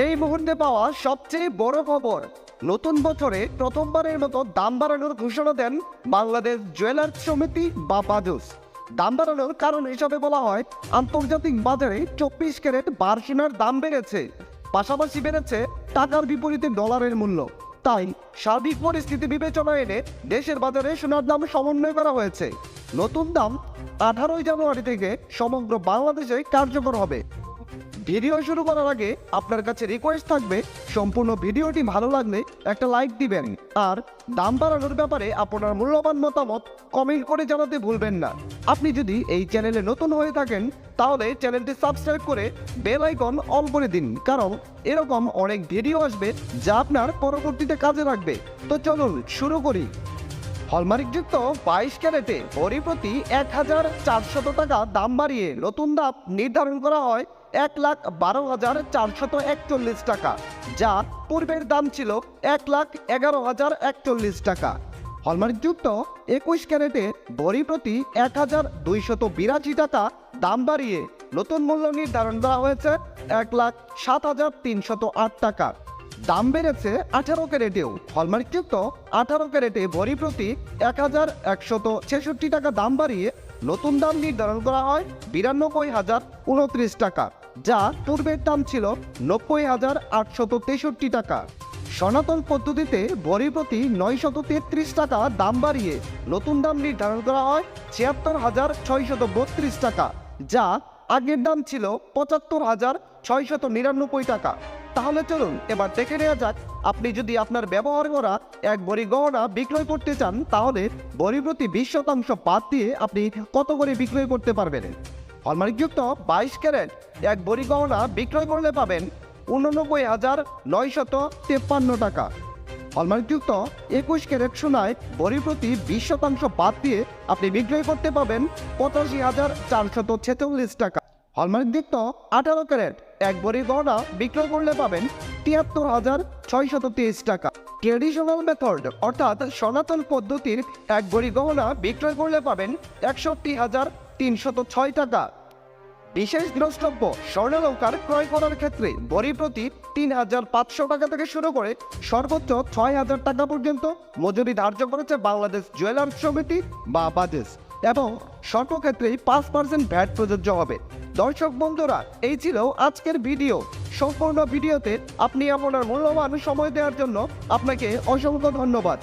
এই মুহূর্তে পাওয়া সবচেয়ে বড় খবর। নতুন বছরে প্রথমবারের মতো দাম বাড়ানোর ঘোষণা দেন বাংলাদেশ জুয়েলার্স সমিতি বা বাজুস দাম বাড়ানোর কারণ হিসাবে বলা হয়, আন্তর্জাতিক বাজারে চব্বিশ ক্যারেট বার সোনার দাম বেড়েছে। পাশাপাশি বেড়েছে টাকার বিপরীতে ডলারের মূল্য। তাই সার্বিক পরিস্থিতি বিবেচনা এনে দেশের বাজারে সোনার দাম সমন্বয় করা হয়েছে। নতুন দাম আঠারোই জানুয়ারি থেকে সমগ্র বাংলাদেশে কার্যকর হবে। ভিডিও শুরু করার আগে আপনার কাছে রিকোয়েস্ট থাকবে, সম্পূর্ণ ভিডিওটি ভালো লাগলে একটা লাইক দিবেন। আর দাম বাড়ানোর ব্যাপারে আপনার মূল্যবান মতামত কমেন্ট করে জানাতে ভুলবেন না। আপনি যদি এই চ্যানেলে নতুন হয়ে থাকেন, তাহলে চ্যানেলটি সাবস্ক্রাইব করে বেল আইকন অন করে দিন। কারণ এরকম অনেক ভিডিও আসবে যা আপনার পরবর্তীতে কাজে লাগবে। তো চলুন শুরু করি। হলমার্কযুক্ত বাইশ ক্যারেটে ভরি প্রতি এক হাজার চারশত টাকা দাম বাড়িয়ে নতুন দাম নির্ধারণ করা হয় এক লাখ বারো হাজার চারশত একচল্লিশ টাকা, যা পূর্বের দাম ছিল এক লাখ এগারো হাজার একচল্লিশ টাকা। হলমার্কযুক্ত একুশ ক্যারেটে ভরি প্রতি এক হাজার দুইশত বিরাশি টাকা দাম বাড়িয়ে নতুন মূল্য নির্ধারণ করা হয়েছে এক লাখ সাত হাজার তিনশত আট টাকা। দাম বেড়েছে আঠারো ক্যারেটেও। হলমার্কযুক্ত আঠারো ক্যারেটে ভরি প্রতি এক হাজার একশত ছেষট্টি টাকা দাম বাড়িয়ে নতুন দাম নির্ধারণ করা হয় বিরানব্বই হাজার উনত্রিশ টাকা, যা পূর্বের দাম ছিল নব্বই হাজার আটশত তেষট্টি টাকা। সনাতন পদ্ধতিতে ভরি প্রতি নয়শত তেত্রিশ টাকা দাম বাড়িয়ে নতুন দাম নির্ধারণ করা হয় ছিয়াত্তর হাজার ছয়শত বত্রিশ টাকা, যা আগের দাম ছিল পঁচাত্তর হাজার ছয়শত নিরানব্বই টাকা। তাহলে চলুন, এবার দেখে নেওয়া যাক, আপনি যদি আপনার ব্যবহার করা এক বড়ি গহনা বিক্রয় করতে চান, তাহলে বড়ি প্রতি বিশ শতাংশ বাদ দিয়ে আপনি কত করে বিক্রয় করতে পারবেন? হলমার্কযুক্ত বাইশ ক্যারেট এক বড়ি গহনা বিক্রয় করলে পাবেন উননব্বই হাজার নয়শত তেপ্পান্ন টাকা। হলমার্কযুক্ত একুশ ক্যারেট সোনায় বড়ি প্রতি বিশ শতাংশ বাদ দিয়ে আপনি বিক্রয় করতে পাবেন পঁচাশি হাজার চারশত ছেচল্লিশ টাকা। হলমার্কযুক্ত আঠারো ক্যারেট এক বড়ি গহনা বিক্রয় করলে পাবেন তিয়াত্তর হাজার ছয়শত তেইশ টাকা। ট্রেডিশনাল মেথড অর্থাৎ সনাতন পদ্ধতির এক বড়ি গহনা বিক্রয় করলে পাবেন একষট্টি হাজার তিনশত ছয় টাকা। বিশেষ দ্রষ্টব্য, স্বর্ণালঙ্কার ক্রয় করার ক্ষেত্রে বড়ি প্রতি তিন হাজার পাঁচশো টাকা থেকে শুরু করে সর্বোচ্চ ছয় হাজার টাকা পর্যন্ত মজুরি ধার্য করেছে বাংলাদেশ জুয়েলার্স সমিতি বা বাজেস এবং সর্বক্ষেত্রেই পাঁচ পার্সেন্ট ভ্যাট প্রযোজ্য হবে। দর্শক বন্ধুরা, এই ছিল আজকের ভিডিও। সম্পূর্ণ ভিডিওতে আপনি আপনার মূল্যবান সময় দেওয়ার জন্য আপনাকে অসংখ্য ধন্যবাদ।